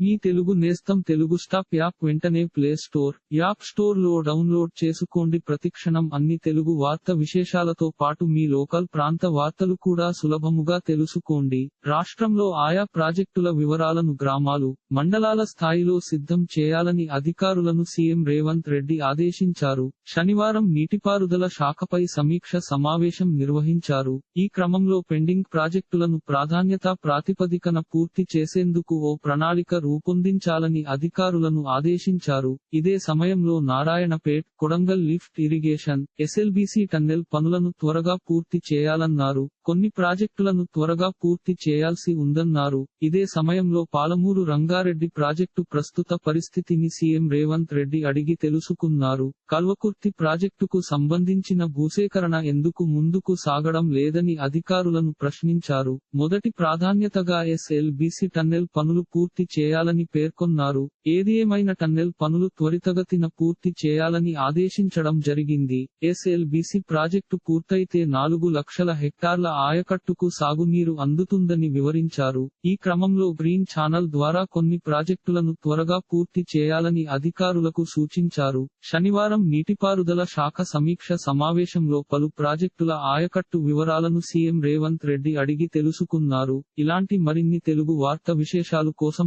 మీ తెలుగు నేస్తం Telugu stop app వెంటనే play store app స్టోర్లో డౌన్లోడ్ చేసుకోండి. ప్రతిక్షణం అన్ని తెలుగు వార్త విశేషాలతో పాటు మీ లోకల్ ప్రాంత వార్తలు కూడా సులభముగా తెలుసుకోండి. రాష్ట్రంలో ఆయా ప్రాజెక్టుల వివరాలను గ్రామాలు మండలాల స్థాయిలో సిద్ధం చేయాలని అధికారులను సీఎం రేవంత్ రెడ్డి ఆదేశించారు. శనివారం నీటిపారుదల శాఖపై సమీక్ష సమావేశం నిర్వహించారు. ఈ క్రమంలో పెండింగ్ ప్రాజెక్టులను ప్రాధాన్యతా ప్రాతిపదికన పూర్తి చేసేందుకు ఓ ప్రణాళిక రూపొందించాలని అధికారులను ఆదేశించారు. ఇదే సమయంలో Narayanpet Kodangal lift irrigation SLBC tunnel పనులను త్వరగా పూర్తి చేయాలన్నారు. కొన్ని ప్రాజెక్టులను త్వరగా పూర్తి చేయాల్సి ఉందన్నారు. ఇదే సమయంలో పాలమూరు రంగారెడ్డి ప్రాజెక్టు ప్రస్తుత పరిస్థితిని సీఎం రేవంత్ రెడ్డి అడిగి తెలుసుకున్నారు. కల్వకుర్తి ప్రాజెక్టుకు సంబంధించిన భూసేకరణ ఎందుకు ముందుకు సాగడం లేదని అధికారులను ప్రశ్నించారు. మొదటి ప్రాధాన్యతగా ఎస్ఎల్బీసీ టన్నెల్ పనులు పూర్తి చేయాలని పేర్కొన్నారు. ఏది ఏమైనా టన్నెల్ పనులు త్వరితగతిన పూర్తి చేయాలని ఆదేశించడం జరిగింది. ఎస్ఎల్బీసీ ప్రాజెక్టు పూర్తయితే నాలుగు లక్షల హెక్టార్ల ఆయకట్టుకు సాగునీరు అందుతుందని వివరించారు. ఈ క్రమంలో గ్రీన్ ఛానల్ ద్వారా కొన్ని ప్రాజెక్టులను త్వరగా పూర్తి చేయాలని అధికారులకు సూచించారు. శనివారం నీటిపారుదల శాఖ సమీక్ష సమావేశంలో పలు ప్రాజెక్టుల ఆయకట్టు వివరాలను సీఎం రేవంత్ రెడ్డి అడిగి తెలుసుకున్నారు. ఇలాంటి మరిన్ని తెలుగు వార్త విశేషాలు కోసం